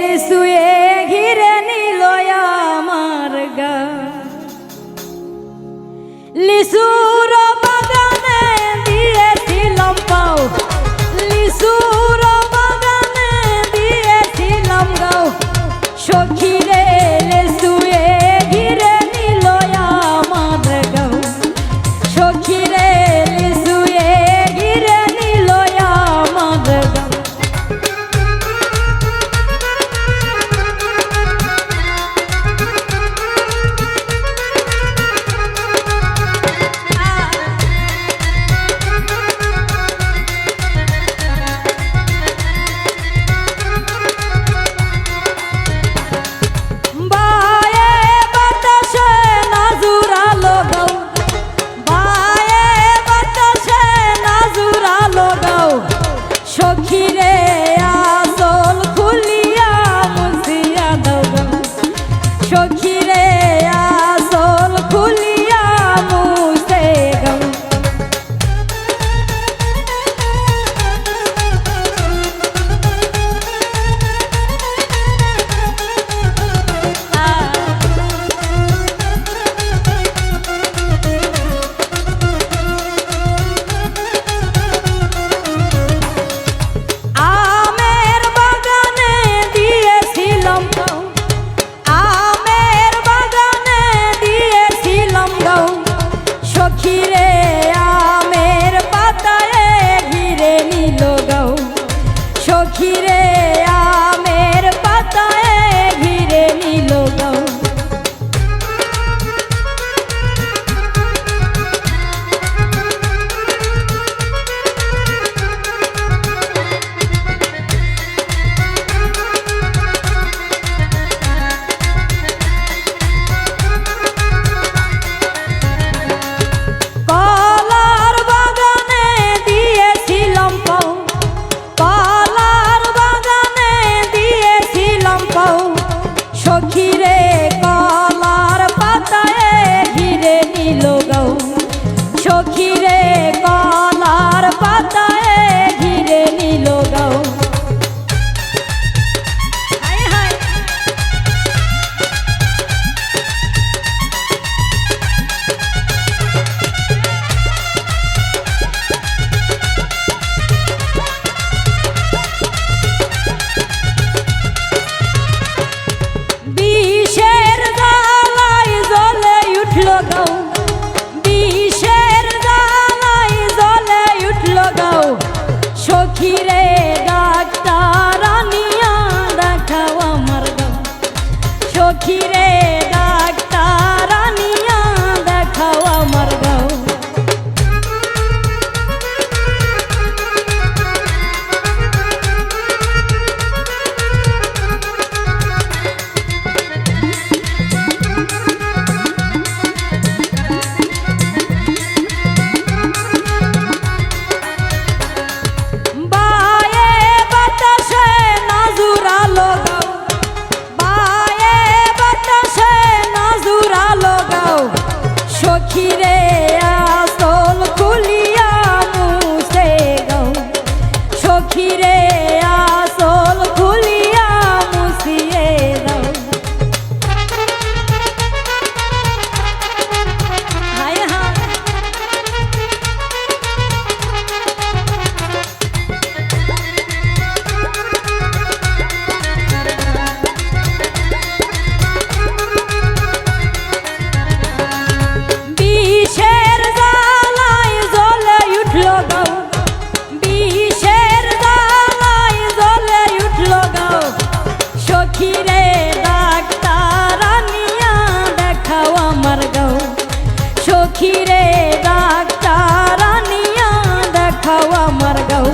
লিসুয়ে ঘিরে নিল আমার গা। লিসুর পাখি রে। পাখিরে ডাক্তার আনিয়া দেখাও আমার গাও। সখিরে ডাক্তার আনিয়া দেখাও আমার গাও।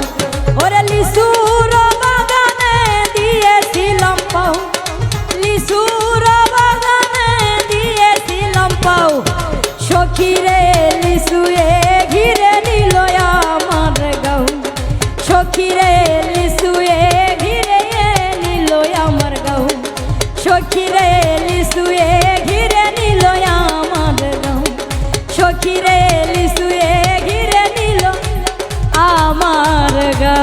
সখিরে লিসুয়ে ঘিরে নিল আমার রং। সখিরে লিসুয়ে ঘিরে নিল আমার গা